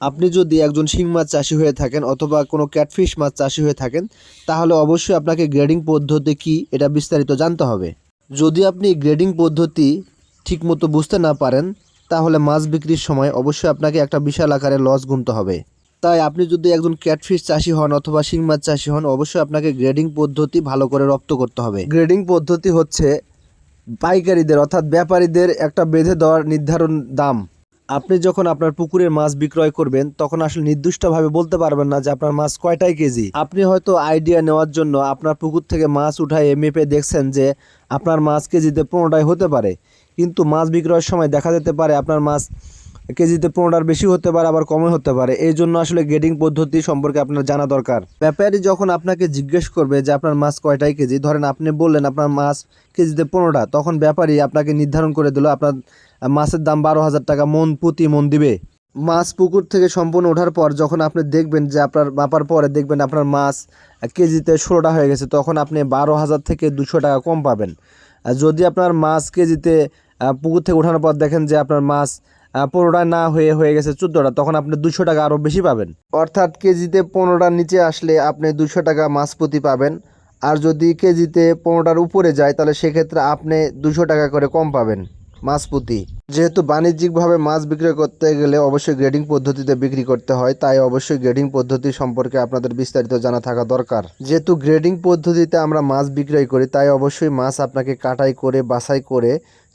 আপনি যদি একজন শিং মাছ চাষি হয়ে থাকেন অথবা কোনো ক্যাটফিশ মাছ চাষি হয়ে থাকেন, তাহলে অবশ্যই আপনাকে গ্রেডিং পদ্ধতি কি এটা বিস্তারিত জানতে হবে। যদি আপনি গ্রেডিং পদ্ধতি ঠিকমতো বুঝতে না পারেন, তাহলে মাছ বিক্রির সময় অবশ্যই আপনাকে একটা বিশাল আকারে লস গুনতে হবে। তাই আপনি যদি একজন ক্যাটফিশ চাষি হন অথবা শিং মাছ চাষি হন, অবশ্যই আপনাকে গ্রেডিং পদ্ধতি ভালো করে রপ্ত করতে হবে। গ্রেডিং পদ্ধতি হচ্ছে পাইকারিদের অর্থাৎ ব্যাপারীদের একটা বেঁধে দেওয়ার নির্ধারণ দাম। আপনি যখন আপনার পুকুরের মাছ বিক্রয় করবেন, তখন আসলে নির্দিষ্টভাবে বলতে পারবেন না যে আপনার মাছ কয়টাই কেজি। আপনি হয়তো আইডিয়া নেওয়ার জন্য আপনার পুকুর থেকে মাছ উঠায় মেপে দেখছেন যে আপনার মাছ কেজিতে পনেরোটাই হতে পারে। কিন্তু মাছ বিক্রয়ের সময় দেখা যেতে পারে আপনার মাছ কেজিতে পনেরোটার বেশি হতে পারে, আবার কমে হতে পারে। এই জন্য আসলে গ্রেডিং পদ্ধতি সম্পর্কে আপনার জানা দরকার। ব্যাপারী যখন আপনাকে জিজ্ঞেস করবে যে আপনার মাছ কয়টাই কেজি, ধরেন আপনি বললেন আপনার মাছ কেজিতে পনেরোটা, তখন ব্যাপারী আপনাকে নির্ধারণ করে দিল, আপনার মাছের দাম বারো হাজার টাকা, মন প্রতি মন দিবে। মাছ পুকুর থেকে সম্পূর্ণ ওঠার পর যখন আপনি দেখবেন যে আপনার, মাপার পরে দেখবেন আপনার মাছ কেজিতে ষোলোটা হয়ে গেছে, তখন আপনি বারো হাজার থেকে দুশো টাকা কম পাবেন। যদি আপনার মাছ কেজিতে পুকুর থেকে ওঠানোর পর দেখেন যে আপনার মাছ পনেরোটা না হয়ে হয়ে গেছে চোদ্দোটা, তখন আপনি দুশো টাকা আরও বেশি পাবেন। অর্থাৎ কেজিতে পনেরোটার নিচে আসলে আপনি দুশো টাকা মাছ প্রতি পাবেন। আর যদি কেজিতে পনেরোটার উপরে যায়, তাহলে সেক্ষেত্রে আপনি দুশো টাকা করে কম পাবেন মাছ প্রতি যেহেতু বাণিজ্যিকভাবে মাছ বিক্রি করতে গেলে অবশ্যই গ্রেডিং পদ্ধতিতে বিক্রি করতে হয়, তাই অবশ্যই গ্রেডিং পদ্ধতি সম্পর্কে আপনাদের বিস্তারিত জানা থাকা দরকার। যেহেতু গ্রেডিং পদ্ধতিতে আমরা মাছ বিক্রয় করি, তাই অবশ্যই মাছ আপনাকে কাটাই করে, বাছাই করে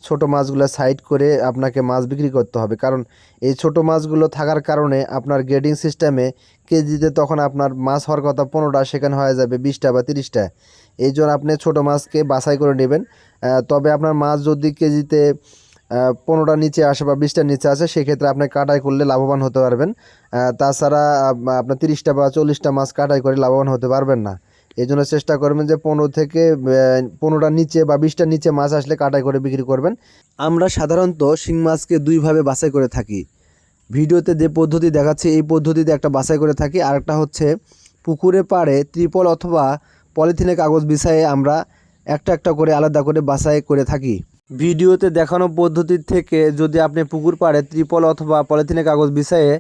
ছোট মাছগুলো সাইড করে আপনাকে মাছ বিক্রি করতে হবে। কারণ এই ছোট মাছগুলো থাকার কারণে আপনার গ্রেডিং সিস্টেমে কেজিতে তখন আপনার মাছ হওয়ার কথা পনেরোটা, সেখানে হয়ে যাবে বিশটা বা তিরিশটা। এই জন্য আপনি ছোট মাছকে বাছাই করে নেবেন। তবে আপনার মাছ যদি কেজিতে পনেরোটার নিচে আসে বা বিশটার নিচে আসে, সেক্ষেত্রে আপনি কাটাই করলে লাভবান হতে পারবেন। তাছাড়া আপনার তিরিশটা বা চল্লিশটা মাছ কাটাই করে লাভবান হতে পারবেন না। এই জন্য চেষ্টা করবেন যে পনেরো থেকে পনেরোটার নিচে বা বিশটার নিচে মাছ আসলে কাটাই করে বিক্রি করবেন। আমরা সাধারণত শিং মাছকে দুইভাবে বাছাই করে থাকি। ভিডিওতে যে পদ্ধতি দেখাচ্ছে, এই পদ্ধতিতে একটা বাছাই করে থাকি। আর একটা হচ্ছে পুকুরে পাড়ে ত্রিপল অথবা পলিথিনে কাগজ বিছায়ে আমরা একটা একটা করে আলাদা করে বাছাই করে থাকি। ভিডিওতে দেখানো পদ্ধতির থেকে যদি আপনি পুকুর পাড়ে ত্রিপল অথবা পলিথিনে কাগজ বিছায়ে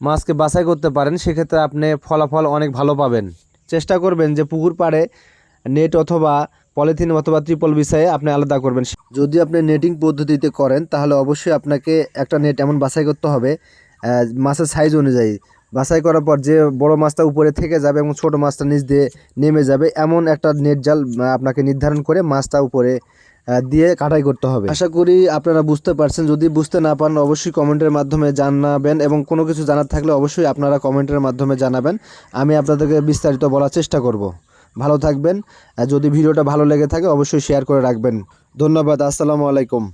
মাছকে বাছাই করতে পারেন, সেক্ষেত্রে আপনি ফলাফল অনেক ভালো পাবেন। চেষ্টা করবেন যে পুকুর পাড়ে নেট অথবা পলিথিন অথবা ত্রিপল বিষয়ে আপনি আলাদা করবেন। যদি আপনি নেটিং পদ্ধতিতে করেন, তাহলে অবশ্যই আপনাকে একটা নেট এমন বাছাই করতে হবে মাছের সাইজ অনুযায়ী। বাছাই করার পর যে বড় মাছটা উপরে থেকে যাবে এবং ছোট মাছটা নিচ দিয়ে নেমে যাবে, এমন একটা নেট জাল আপনাকে নির্ধারণ করে মাছটা উপরে দিয়ে কাটাই করতে হবে। আশা করি আপনারা বুঝতে পারছেন। যদি বুঝতে না পারেন, অবশ্যই কমেন্টের মাধ্যমে জানাবেন এবং কোনো কিছু জানার থাকলে অবশ্যই আপনারা কমেন্টের মাধ্যমে জানাবেন। আমি আপনাদেরকে বিস্তারিত বলার চেষ্টা করব। ভালো থাকবেন। যদি ভিডিওটা ভালো লেগে থাকে, অবশ্যই শেয়ার করে রাখবেন। ধন্যবাদ। আসসালামু আলাইকুম।